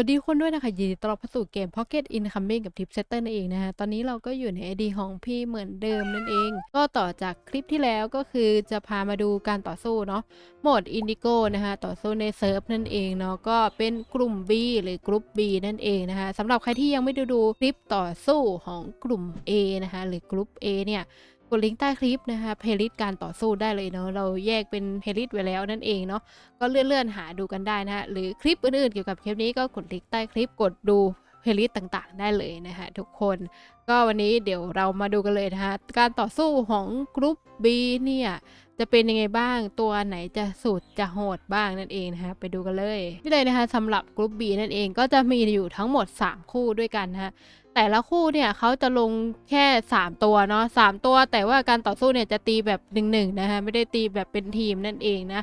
วัสดีคนด้วยนะคะยินดีต้อนรับเข้าสู่เกม Pocket Incoming กับ Tip Setter นั่นเองนะฮะตอนนี้เราก็อยู่ใน ID ของพี่เหมือนเดิมนั่นเอง ก็ต่อจากคลิปที่แล้วก็คือจะพามาดูการต่อสู้เนาะโหมด Indigo นะคะต่อสู้ในเซิร์ฟนั่นเองเนาะก็เป็นกลุ่ม B หรือกลุ่ม B นั่นเองนะคะสำหรับใครที่ยังไม่ได้ดูคลิปต่อสู้ของกลุ่ม A นะคะหรือกลุ่ม A เนี่ย กดลิงก์ใต้คลิปนะคะเพลย์ลิสต์การต่อสู้ได้เลยเนาะเราแยกเป็นเพลย์ลิสต์ไว้แล้วนั่นเองเนาะก็เลื่อนๆหาดูกันได้นะฮะหรือคลิปอื่นๆเกี่ยวกับคลิปนี้ก็กดลิงก์ใต้คลิปกดดูเพลย์ลิสต์ต่างๆ ได้เลยนะฮะทุกคน ก็วันนี้เดี๋ยวเรามาดูกันเลยนะคะการต่อสู้ของกรุ๊ป B เนี่ยจะเป็นยังไงบ้างตัวไหนจะสุดจะโหดบ้างนั่นเองนะคะไปดูกันเลยนี่เลยนะคะสำหรับกรุ๊ป B นั่นเองก็จะมีอยู่ทั้งหมด 3 คู่ด้วยกันนะฮะ แต่ละคู่เนี่ยเขาจะลงแค่ 3 ตัวเนาะสามตัว แต่ว่าการต่อสู้เนี่ยจะตีแบบหนึ่งหนึ่งนะคะไม่ได้ตีแบบเป็นทีมนั่นเองนะ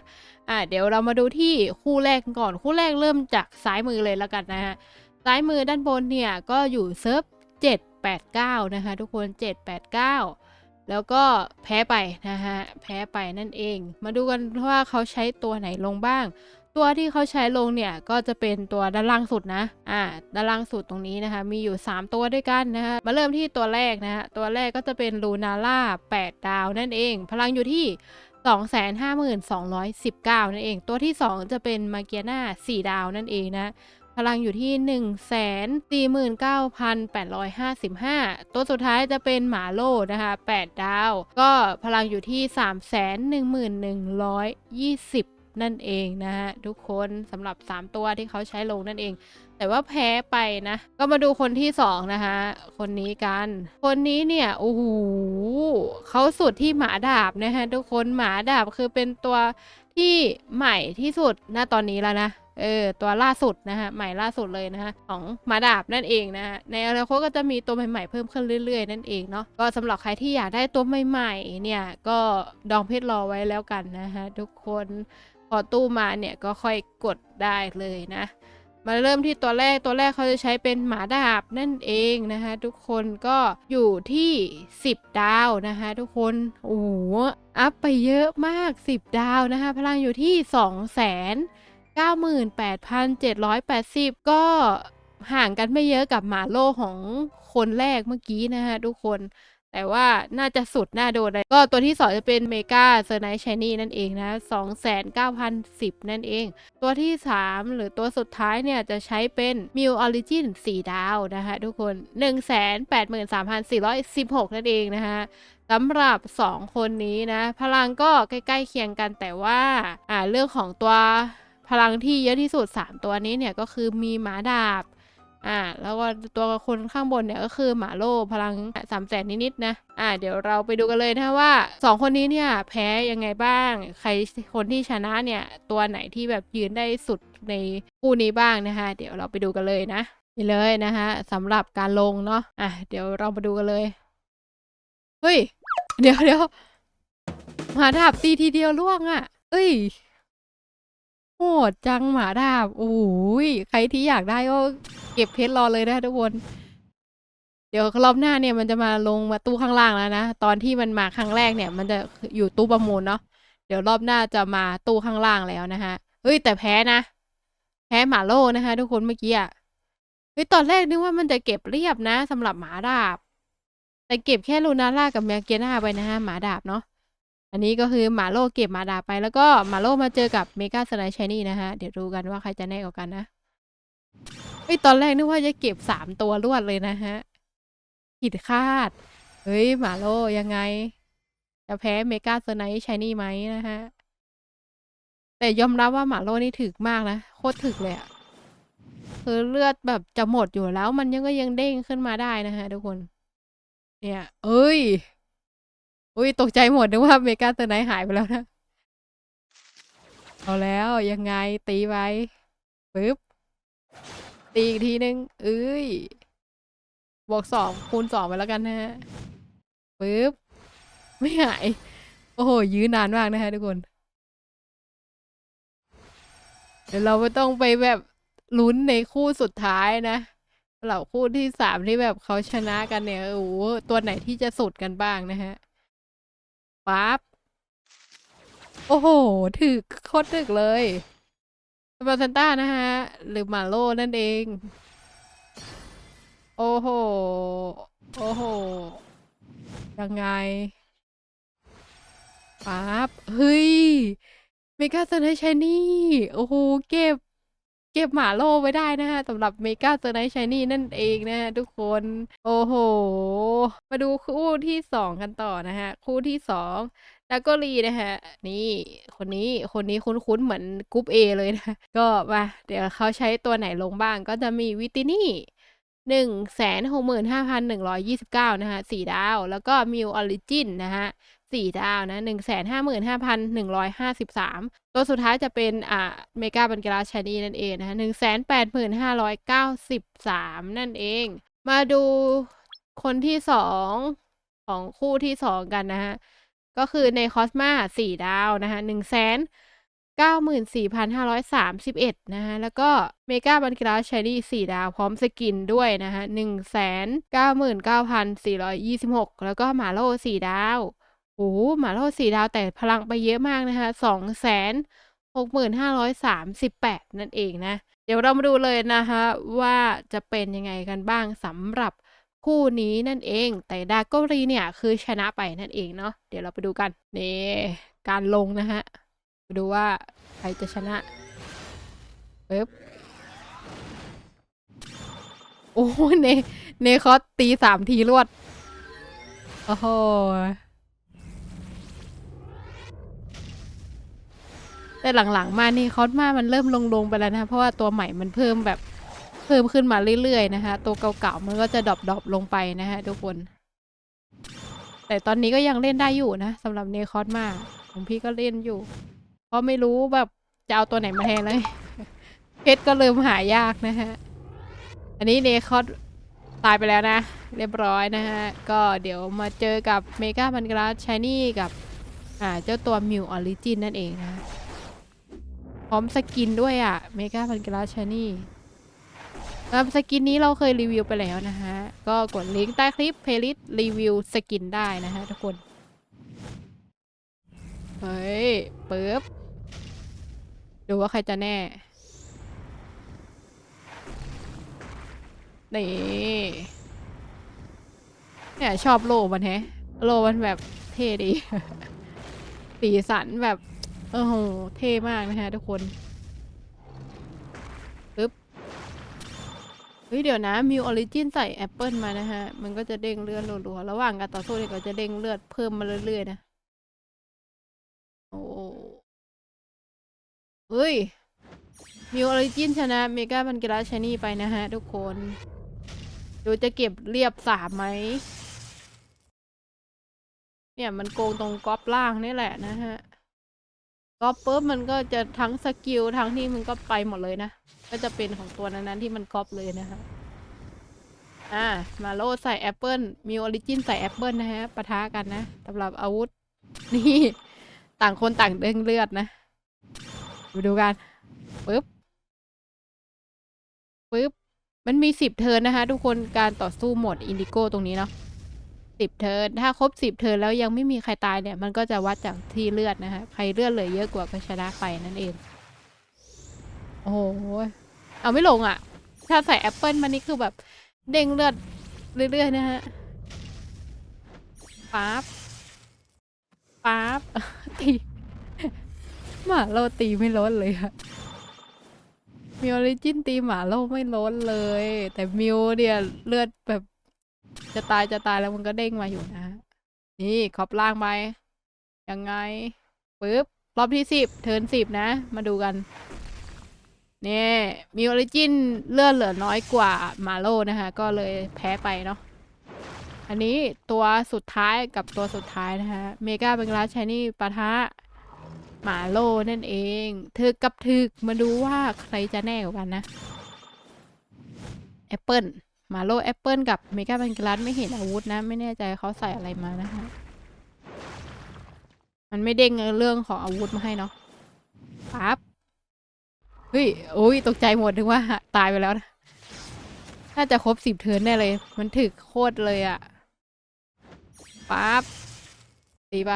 อ่าเดี๋ยวเรามาดูที่คู่แรกก่อนคู่แรกเริ่มจากซ้ายมือเลยแล้วกันนะฮะซ้ายมือด้านบนเนี่ยก็อยู่เซิร์ฟ789 นะคะทุกคน 789 แล้วก็แพ้ไปนะฮะแพ้ไปนั่นเอง มาดูกันว่าเขาใช้ตัวไหนลงบ้าง ตัวที่เขาใช้ลงเนี่ยก็จะเป็นตัวด้านล่างสุดนะ อ่า ด้านล่างสุดตรงนี้นะคะ มีอยู่ 3 ตัวด้วยกันนะคะ มาเริ่มที่ตัวแรกนะฮะตัวแรกก็จะเป็นลูนาร่า8ดาวนั่นเอง พลังอยู่ที่ 252,219 นั่นเอง ตัวที่ 2 จะเป็นมาเกียนา4ดาวนั่นเองนะ พลังอยู่ที่ 149,855 ตัวสุดท้ายจะเป็นหมาโลนะคะ 8 ดาว ก็พลังอยู่ที่ 311,120 นั่นเองนะฮะทุกคนสำหรับ 3 ตัวที่เขาใช้ลงนั่นเอง แต่ว่าแพ้ไปนะ ก็มาดูคนที่ 2 นะคะคนนี้กัน คนนี้เนี่ยโอ้โหเขาสุดที่หมาดาบนะฮะทุกคนหมาดาบคือเป็นตัวที่ใหม่ที่สุดณตอนนี้แล้วนะเออตัวล่าสุดนะฮะใหม่ล่าสุดเลยนะฮะของหมาดาบนั่นเองนะฮะในอนาคตก็จะมีตัวใหม่ๆเพิ่มขึ้นเรื่อยๆ นั่นเองเนาะก็สำหรับใครที่อยากได้ตัวใหม่ๆเนี่ยก็ดองเพชรรอไว้แล้วกันนะฮะทุกคน อตู้มาเนี่ยก็ค่อยกดได้เลยนะ มาเริ่มที่ตัวแรกตัวแรกเขาจะใช้เป็นหมาดาบนั่นเองนะคะ ทุกคนก็อยู่ที่ 10 ดาวนะคะ ทุกคนโอ้โหอัพไปเยอะมาก 10 ดาวนะคะ พลังอยู่ที่ 2 0 0 0 0 98,780 ก็ห่างกันไม่เยอะกับหมาโลของคนแรกเมื่อกี้นะฮะทุกคน แต่ว่าน่าจะสุดน่าโดนเลยก็ตัวที่ 2 จะเป็นเมกาเซอร์ไนท์ชนี่นั่นเองนะ29,010 นั่นเอง ตัวที่ 3 หรือตัวสุดท้ายเนี่ยจะใช้เป็นมิวออริจิน4ดาวนะคะทุกคน 183,416 นั่นเองนะคะสำหรับ 2 คนนี้นะ พลังก็ใกล้ ๆ เคียงกันแต่ว่าอ่าเรื่องของตัวพลังที่เยอะที่สุด 3 ตัวนี้เนี่ยก็คือมีหมาดาบ อ่า แล้วก็ตัวคนข้างบนเนี่ยก็คือหมาโลพลังสามแสนนิดๆนะ อ่า เดี๋ยวเราไปดูกันเลยนะว่าสองคนนี้เนี่ยแพ้ยังไงบ้าง ใครคนที่ชนะเนี่ย ตัวไหนที่แบบยืนได้สุดในคู่นี้บ้างนะคะ เดี๋ยวเราไปดูกันเลยนะนี่เลยนะคะสำหรับการลงเนาะ อะ เดี๋ยวเรามาดูกันเลย เฮ้ย เดี๋ยวเดี๋ยวหมาดาบตีทีเดียวล่วงอะ่ะ เอ้ย โหดจังหมาดาบ โอ้ยใครที่อยากได้ก็เก็บเพชรรอเลยนะทุกคน เดี๋ยวรอบหน้าเนี่ยมันจะมาลงมาตู้ข้างล่างแล้วนะ ตอนที่มันมาครั้งแรกเนี่ย มันจะอยู่ตู้ประมูลเนาะ เดี๋ยวรอบหน้าจะมาตู้ข้างล่างแล้วนะคะเฮ้ยแต่แพ้นะ แพ้หมาโลนะคะ ทุกคนเมื่อกี้อะเฮ้ยตอนแรกนึกว่ามันจะเก็บเรียบนะสำหรับหมาดาบ แต่เก็บแค่ลูนาร่ากับแมเกียนาไปนะฮะหมาดาบเนาะ อันนี้ก็คือหมาโลเก็บมาดาไปแล้วก็หมาโลมาเจอกับเมกาสไนชนี่นะฮะ เดี๋ยวดูกันว่าใครจะแน่กว่ากันนะเฮ้ยตอนแรกนึกว่าจะเก็บสามตัวรวดเลยนะฮะผิดคาด เฮ้ยหมาโลยังไง จะแพ้เมกาสไนชนี่ไหมนะฮะ แต่ยอมรับว่าหมาโลนี่ถึกมากนะ โคตรถึกเลยอะคือเลือดแบบจะหมดอยู่แล้ว มันยังก็ยังเด้งขึ้นมาได้นะฮะทุกคน เนี่ย เอ้ย อุ้ยตกใจหมดนึกว่าเมกาเตอร์ไนท์หายไปแล้วนะ เอาแล้วยังไงตีไปปึ๊บ ตีอีกทีนึงเอ้ย บวกสองคูณสองไปแล้วกันนะฮะปึ๊บ ไม่หาย โอ้โห ยื้อนานมากนะฮะทุกคน เดี๋ยวเราไม่ต้องไปแบบลุ้นในคู่สุดท้ายนะสำหรับคู่ที่สามที่แบบเขาชนะกันเนี่ยโอ้โหตัวไหนที่จะสุดกันบ้างนะฮะ ปั๊บ โอ้โห ถึกโคตรถึกเลยสบาเซนต้านะฮะ หรือมาโลนั่นเอง โอ้โห โอ้โห ยังไงปั๊บ เฮ้ย เมกาเซอร์ไนชนี่ โอ้โห เก็บ เก็บหมาโลไว้ได้นะฮะสำหรับเมกาเซอร์ไนชนี่นั่นเองนะฮะทุกคน โอ้โห มาดูคู่ที่สองกันต่อนะฮะ คู่ที่สองดากอรีนะฮะ นี่คนนี้คนนี้คุ้นๆเหมือนกรุ๊ปเอเลยนะ ก็มาเดี๋ยวเขาใช้ตัวไหนลงบ้างก็จะมีวิตินี่ หนึ่งแสนหกหมื่นห้าพันหนึ่งร้อยยี่สิบเก้านะฮะสี่ดาว แล้วก็มิวออริจินนะฮะสี่ดาวนะหนึ่งแสนห้าหมื่นห้าพันหนึ่งร้อยห้าสิบสามตัวสุดท้ายจะเป็นอ่าเมกาบันกราชานีนั่นเองนะฮะหนึ่งแสนแปดหมื่นห้าร้อยเก้าสิบสามนั่นเอง มาดูคนที่สองของคู่ที่สองกันนะฮะก็คือในคอสมาสี่ดาวนะคะหนึ่งแสน เก้าหมื่นสี่พันห้าร้อยสามสิบเอ็ดนะฮะแล้วก็เมกาบันกราชารี่สี่ดาวพร้อมสกินด้วยนะฮะหนึ่งแสนเก้าหมื่นเก้าพันสี่ร้อยยี่สิบหกแล้วก็หมาโลสี่ดาวโอ้โหมาโลสี่ดาวแต่พลังไปเยอะมากนะคะสองแสนหกหมื่นห้าร้อยสามสิบแปดนั่นเองนะ เดี๋ยวเรามาดูเลยนะคะว่าจะเป็นยังไงกันบ้างสำหรับคู่นี้นั่นเอง แต่ดาโกรีเนี่ยคือชนะไปนั่นเองเนาะเดี๋ยวเราไปดูกันนี่การลงนะฮะ ไปดูว่าใครจะชนะปึ๊บโอ้โหเนเนคอสตีสามทีรวด โอ้โหแต่หลังๆ มานี่คอสมามันเริ่มลงๆไปแล้วนะ เพราะว่าตัวใหม่มันเพิ่มแบบเพิ่มขึ้นมาเรื่อยๆนะคะ ตัวเก่าๆมันก็จะดรอปๆลงไปนะฮะทุกคน แต่ตอนนี้ก็ยังเล่นได้อยู่นะสำหรับเนคอสมาของพี่ก็เล่นอยู่ ราะไม่รู้แบบจะเอาตัวไหนมาแทนเลยเพชรก็เริ่มหายากนะฮะ อันนี้เนคอสตายไปแล้วนะ เรียบร้อยนะฮะ ก็เดี๋ยวมาเจอกับเมกามันกราชายนี่กับ อ่า เจ้าตัวมิวออริจินนั่นเองนะ พร้อมสกินด้วยอะ่ะ เมกาพันกราชานี่ครับสกินนี้เราเคยรีวิวไปแล้วนะฮะ ก็กดลิงก์ใต้คลิปเพลย์ลิสต์รีวิวสกินได้นะฮะทุกคน เฮ้ยเปึ๊บ ดูว่าใครจะแน่ นี่ เนี่ยชอบโลมันแฮะ โลมันแบบเท่ดี สีสันแบบ โอ้โห เท่มากนะฮะทุกคนปึ๊บ เฮ้ย เดี๋ยวนะ มิวออริจินใส่แอปเปิลมานะฮะ มันก็จะเด้งเลือดรัวๆ ระหว่างการต่อสู้เนี่ยก็จะเด้งเลือดเพิ่มมาเรื่อยๆนะ โอ้ เฮ้ย มิวออริจินชนะเมกาบันกิราชนี่ไปนะฮะทุกคนดูจะเก็บเรียบสามไหม เนี่ยมันโกงตรงก๊อปล่างนี่แหละนะฮะก็ปุ๊บมันก็จะทั้งสกิลทั้งที่มันก็ไปหมดเลยนะ ก็จะเป็นของตัวนั้นๆที่มันก๊อปเลยนะคะอ่า มาโลใส่แอปเปิลมีออริจินใส่แอปเปิลนะฮะปะทะกันนะสำหรับอาวุธ นี่ ต่างคนต่างเด้งเลือดนะ มาดูกันปุ๊บปุ๊บมันมีสิบเทิร์นนะคะ ทุกคนการต่อสู้หมดอินดิโก้ตรงนี้เนาะสิบเทิร์นถ้าครบสิบเทิร์นแล้วยังไม่มีใครตายเนี่ย มันก็จะวัดจากที่เลือดนะคะ ใครเลือดเหลือเยอะกว่าก็ชนะไปนั่นเอง โอ้โหเอาไม่ลงอะ่ะ ถ้าใส่แอปเปิลมันนี่คือแบบ เด้งเลือดเรื่อยๆนะฮะป๊าบป๊าบตี หมาโลตีไม่ลดเลยอะมิวออริจินตีหมาโลไม่ลดเลย แต่มิวเนี่ยเลือดแบบจะตายจะตายแล้วมันก็เด้งมาอยู่นะ นี่ขอบล่างไป ยังไงปึ๊บ รอบที่สิบเทินสิบนะ มาดูกัน เนี่ยมีออริจินเลือดเหลือน้อยกว่าหมาโลนะคะ ก็เลยแพ้ไปเนาะอันนี้ตัวสุดท้ายกับตัวสุดท้ายนะคะเมกาเบงลาชานี่ปะทะ หมาโลนั่นเองถึกกับถึกมาดูว่าใครจะแน่กว่ากันนะแอปเปิลหมาโลแอปเปิลกับเมกาเบงลาไม่เห็นอาวุธนะ ไม่แน่ใจเขาใส่อะไรมานะคะ มันไม่เด้งเรื่องของอาวุธมาให้เนาะปั๊บเฮ้ยโอ้ยตกใจหมดถึงว่าตายไปแล้วนะน่าจะครบสิบเทิร์นแน่เลย มันถึกโคตรเลยอะปั๊บตีไป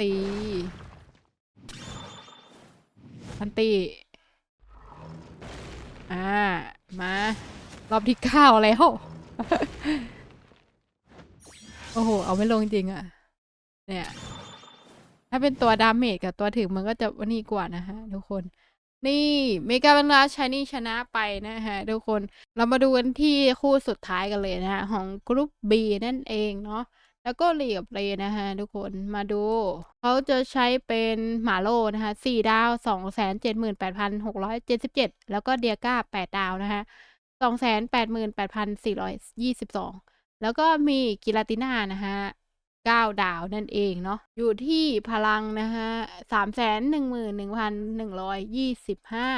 ตีอันตี อ่า มา รอบที่เก้าแล้ว โอ้โห เอาไม่ลงจริงอะเนี่ย ถ้าเป็นตัวดาเมจกับตัวถึงมันก็จะวันนี้กว่านะฮะทุกคนนี่เมกาบันลาชานี่ชนะไปนะฮะทุกคนเรามาดูกันที่คู่สุดท้ายกันเลยนะฮะของกรุ๊ป B นั่นเองเนาะ แล้วก็เหลีกับเลยนะฮะทุกคนมาดู เขาจะใช้เป็นหมาโลนะคะสี่ดาวสองแสนเจ็ดหมื่นแปดพันหกร้อยเจ็ดสิบเจ็ดแล้วก็เดียก้าแปดดาวนะคะสองแสนแปดหมื่นแปดพันสี่ร้อยยี่สิบสองแล้วก็มีกิลาติน่านะฮะเก้าดาวนั่นเองเนาะอยู่ที่พลังนะฮะสามแสนหนึ่งหมื่นหนึ่งพันหนึ่งร้อยยี่สิบห้า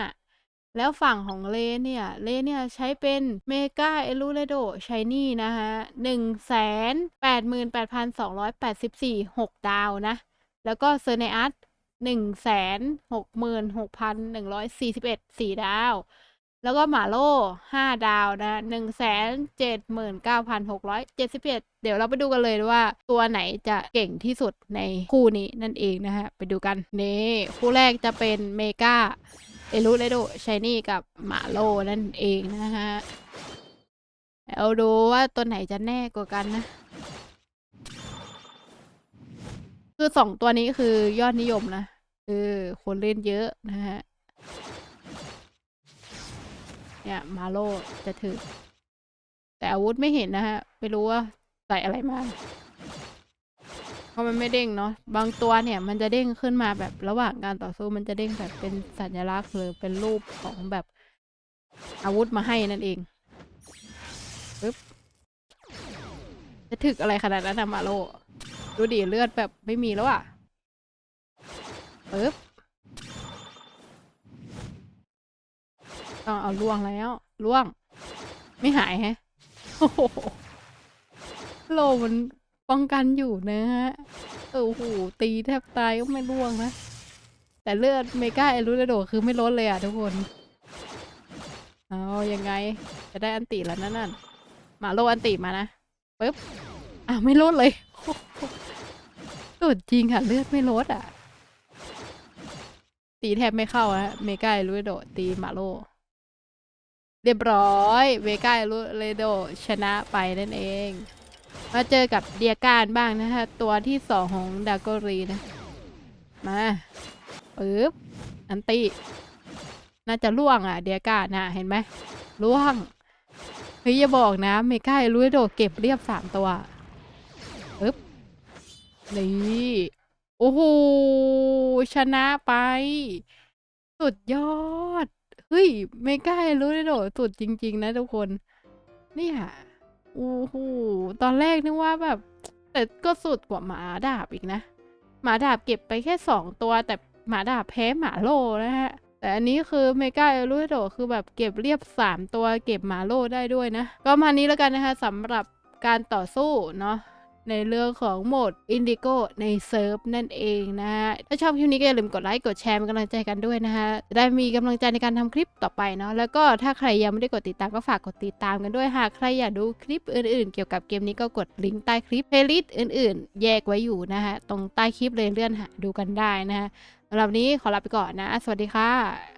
แล้วฝั่งของเลเนี่ย เลเนี่ยใช้เป็นเมกาเอลูเรโดชายนี่นะฮะหนึ่งแสนแปดหมื่นแปดพันสองร้อยแปดสิบสี่หกดาวนะ แล้วก็เซอร์เนอัสหนึ่งแสนหกหมื่นหกพันหนึ่งร้อยสี่สิบเอ็ดสี่ดาว แล้วก็หมาโล่ห้าดาวนะหนึ่งแสนเจ็ดหมื่นเก้าพันหกร้อยเจ็ดสิบเอ็ดเดี๋ยวเราไปดูกันเลยว่าตัวไหนจะเก่งที่สุดในคู่นี้นั่นเองนะฮะ ไปดูกัน นี่ คู่แรกจะเป็นเมกา เอลูเรโดชายนี่กับหมาโลนั่นเองนะฮะเอาดูว่าตัวไหนจะแน่กว่ากันนะ คือสองตัวนี้คือยอดนิยมนะเออคนเล่นเยอะนะฮะ เนี่ยมาโลจะถือ แต่อาวุธไม่เห็นนะฮะ ไม่รู้ว่าใส่อะไรมา เพราะมันไม่เด้งเนาะบางตัวเนี่ยมันจะเด้งขึ้นมาแบบระหว่างการต่อสู้มันจะเด้งแบบเป็นสัญลักษณ์หรือเป็นรูปของแบบอาวุธมาให้นั่นเองปึ๊บจะถึกอะไรขนาดนั้นนะมาโลดูดิเลือดแบบไม่มีแล้วอะปึ๊บต้องเอาล่วงแล้วล่วง ไม่หายแฮะโอ้โหโลมัน ป้องกันอยู่นะฮะเออโอ้โหตีแทบตายก็ไม่ร่วงนะ แต่เลือดเมกาเอลูเรโดคือไม่ลดเลยอะทุกคน เอายังไงจะได้อันติแล้วนั่นน่ะมาโลอันติมานะปึ๊บอะไม่ลดเลยสุดจริงค่ะเลือดไม่ลดอะ ตีแทบไม่เข้าฮะเมกาเอลูเรโดตีมาโลเรียบร้อยเมกาเอลูเรโดชนะไปนั่นเอง มาเจอกับเดียการบ้างนะคะ ตัวที่สองของดาโกรีนะ มาปึ๊บอันติน่าจะล่วงอะ เดียการนะเห็นไหมล่วงเฮ้ยอย่าบอกนะ เมกาเอลูโดเก็บเรียบสามตัวปึ๊บนี่โอ้โหชนะไป สุดยอด เฮ้ยเมกาเอลูโดสุดจริง ๆ นะทุกคน เนี่ย โอ้โหตอนแรกนึกว่าแบบ แต่ก็สุดกว่าหมาดาบอีกนะ หมาดาบเก็บไปแค่สองตัว แต่หมาดาบแพ้หมาโลนะฮะ แต่อันนี้คือเมกาเอลูโดคือแบบเก็บเรียบสามตัวเก็บหมาโลได้ด้วยนะ ก็มานี้แล้วกันนะคะสำหรับการต่อสู้เนาะ ในเรื่องของโหมดอินดิโกในเซิร์ฟนั่นเองนะฮะ ถ้าชอบคลิปนี้ก็อย่าลืมกดไลค์กดแชร์เป็นกำลังใจกันด้วยนะฮะจะได้มีกำลังใจในการทำคลิปต่อไปเนาะแล้วก็ถ้าใครยังไม่ได้กดติดตามก็ฝากกดติดตามกันด้วยหากใครอยากดูคลิปอื่นๆ เกี่ยวกับเกมนี้ก็กดลิงก์ใต้คลิปเพลย์ลิสต์อื่น ๆ แยกไว้อยู่นะฮะตรงใต้คลิปเลยเลื่อนหาดูกันได้นะฮะสำหรับนี้ขอลาไปก่อนนะ สวัสดีค่ะ